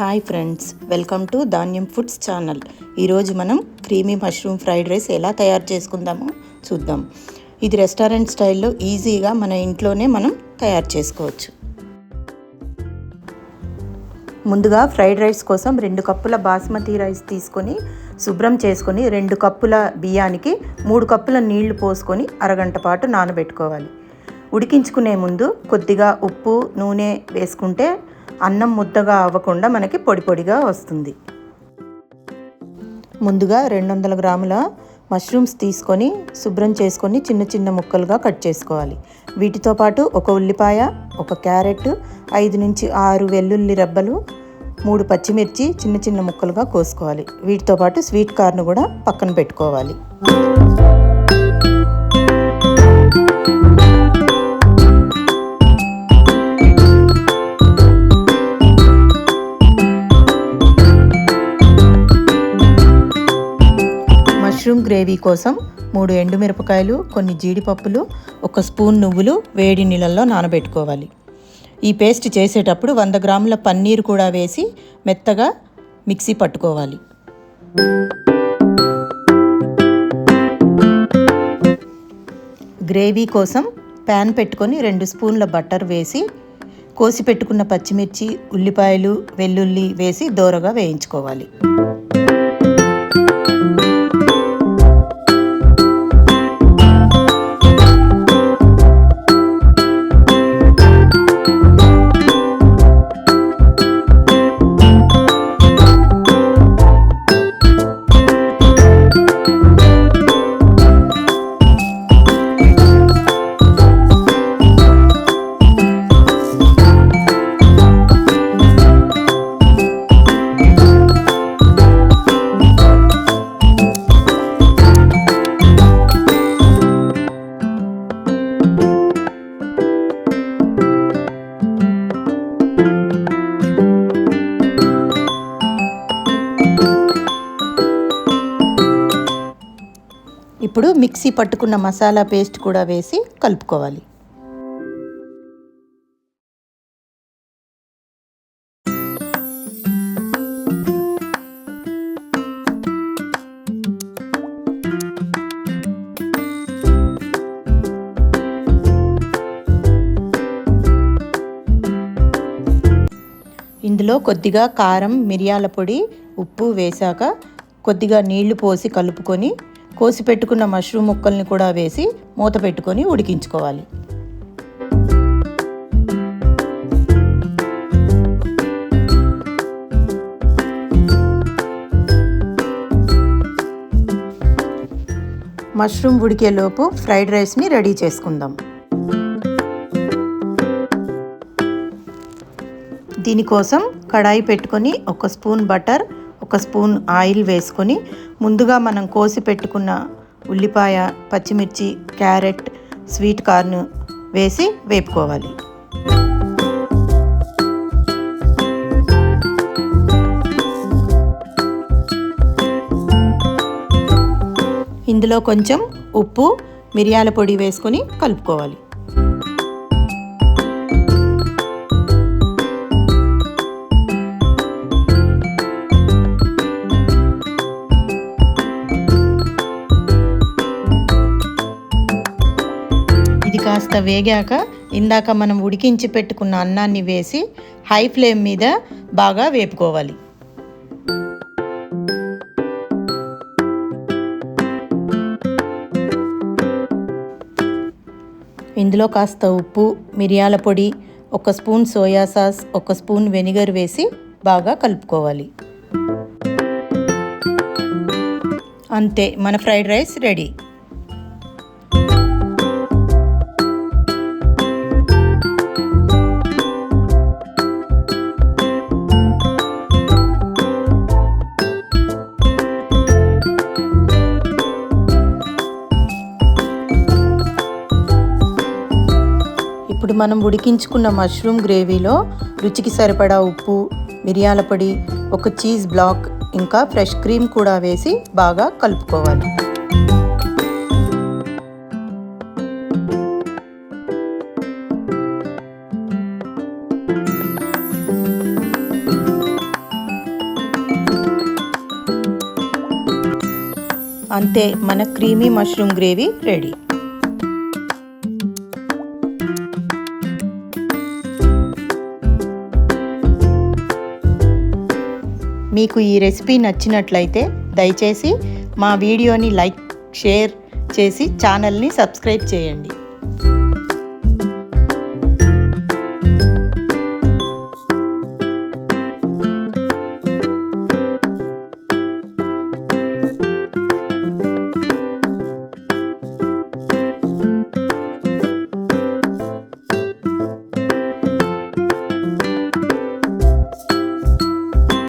Hi friends welcome to Dhanyam foods channel ఈరోజు మనం creamy mushroom fried rice ఎలా తయారు చేసుకుందామో చూద్దాం. ఇది రెస్టారెంట్ స్టైల్లో ఈజీగా మన ఇంట్లోనే మనం తయారు చేసుకోవచ్చు. ముందుగా ఫ్రైడ్ రైస్ కోసం రెండు కప్పుల బాస్మతి రైస్ తీసుకొని శుభ్రం చేసుకొని రెండు కప్పుల బియ్యానికి మూడు కప్పుల నీళ్ళు పోసుకొని అరగంట పాటు నానబెట్టుకోవాలి. ఉడికించుకునే ముందు కొద్దిగా ఉప్పు నూనె వేసుకుంటే అన్నం ముద్దగా అవ్వకుండా మనకి పొడి పొడిగా వస్తుంది. ముందుగా రెండు వందల గ్రాముల మష్రూమ్స్ తీసుకొని శుభ్రం చేసుకొని చిన్న చిన్న ముక్కలుగా కట్ చేసుకోవాలి. వీటితో పాటు ఒక ఉల్లిపాయ ఒక క్యారెట్ ఐదు నుంచి ఆరు వెల్లుల్లి రెబ్బలు మూడు పచ్చిమిర్చి చిన్న చిన్న ముక్కలుగా కోసుకోవాలి. వీటితో పాటు స్వీట్ కార్న్ కూడా పక్కన పెట్టుకోవాలి. మష్రూమ్ గ్రేవీ కోసం మూడు ఎండుమిరపకాయలు కొన్ని జీడిపప్పులు ఒక స్పూన్ నువ్వులు వేడి నీళ్ళల్లో నానబెట్టుకోవాలి. ఈ పేస్ట్ చేసేటప్పుడు వంద గ్రాముల పన్నీర్ కూడా వేసి మెత్తగా మిక్సీ పట్టుకోవాలి. గ్రేవీ కోసం ప్యాన్ పెట్టుకొని రెండు స్పూన్ల బటర్ వేసి కోసి పెట్టుకున్న పచ్చిమిర్చి ఉల్లిపాయలు వెల్లుల్లి వేసి దోరగా వేయించుకోవాలి. ఇప్పుడు మిక్సీ పట్టుకున్న మసాలా పేస్ట్ కూడా వేసి కలుపుకోవాలి. ఇందులో కొద్దిగా కారం మిరియాల పొడి ఉప్పు వేశాక కొద్దిగా నీళ్ళు పోసి కలుపుకొని కోసి పెట్టుకున్న మష్రూమ్ ముక్కల్ని కూడా వేసి మూత పెట్టుకొని ఉడికించుకోవాలి. మష్రూమ్ ఉడికేలోపు ఫ్రైడ్ రైస్ని రెడీ చేసుకుందాం. దీనికోసం కడాయి పెట్టుకొని ఒక స్పూన్ బటర్ ఒక స్పూన్ ఆయిల్ వేసుకొని ముందుగా మనం కోసి పెట్టుకున్న ఉల్లిపాయ పచ్చిమిర్చి క్యారెట్ స్వీట్ కార్న్ వేసి వేపుకోవాలి. ఇందులో కొంచెం ఉప్పు మిరియాల పొడి వేసుకొని కలుపుకోవాలి. వేగాక ఇందాక మనం ఉడికించి పెట్టుకున్న అన్నాన్ని వేసి హై ఫ్లేమ్ మీద బాగా వేపుకోవాలి. ఇందులో కాస్త ఉప్పు మిరియాల పొడి ఒక స్పూన్ సోయా సాస్ ఒక స్పూన్ వెనిగర్ వేసి బాగా కలుపుకోవాలి. అంతే మన ఫ్రైడ్ రైస్ రెడీ. మనం ఉడికించుకున్న మష్రూమ్ గ్రేవీలో రుచికి సరిపడా ఉప్పు మిరియాల పొడి ఒక చీజ్ బ్లాక్ ఇంకా ఫ్రెష్ క్రీమ్ కూడా వేసి బాగా కలుపుకోవాలి. అంతే మన క్రీమీ మష్రూమ్ గ్రేవీ రెడీ. మీకు ఈ రెసిపీ నచ్చినట్లయితే దయచేసి మా వీడియోని లైక్ షేర్ చేసి ఛానల్ని సబ్స్క్రైబ్ చేయండి.